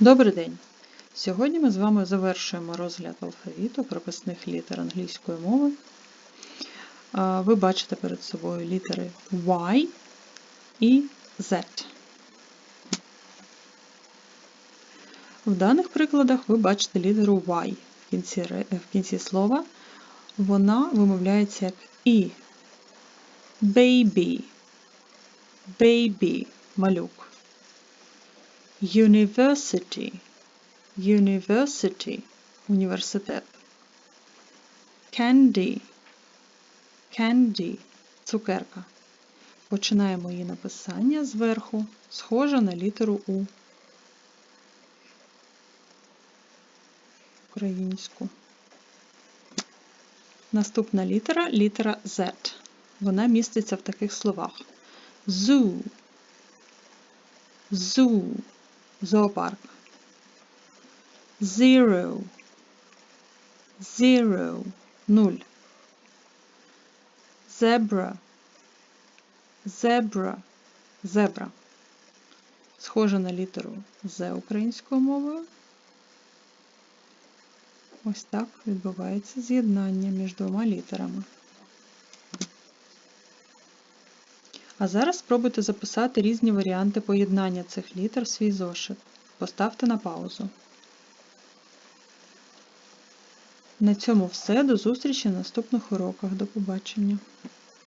Добрий день! Сьогодні ми з вами завершуємо розгляд алфавіту прописних літер англійської мови. Ви бачите перед собою літери Y і Z. В даних прикладах ви бачите літеру Y в кінці, в кінці слова. Вона вимовляється як І. Baby. Baby. Малюк. University. University. Університет. Candy. Candy. Цукерка. Починаємо її написання зверху, схоже на літеру У. Українську. Наступна літера літера Z. Вона міститься в таких словах: Zoo. Zoo. Зоопарк. Zero. Zero. Нуль. Zebra. Zebra. Зебра. Схоже на літеру З українською мовою. Ось так відбувається з'єднання між двома літерами. А зараз спробуйте записати різні варіанти поєднання цих літер в свій зошит. Поставте на паузу. На цьому все. До зустрічі на наступних уроках. До побачення.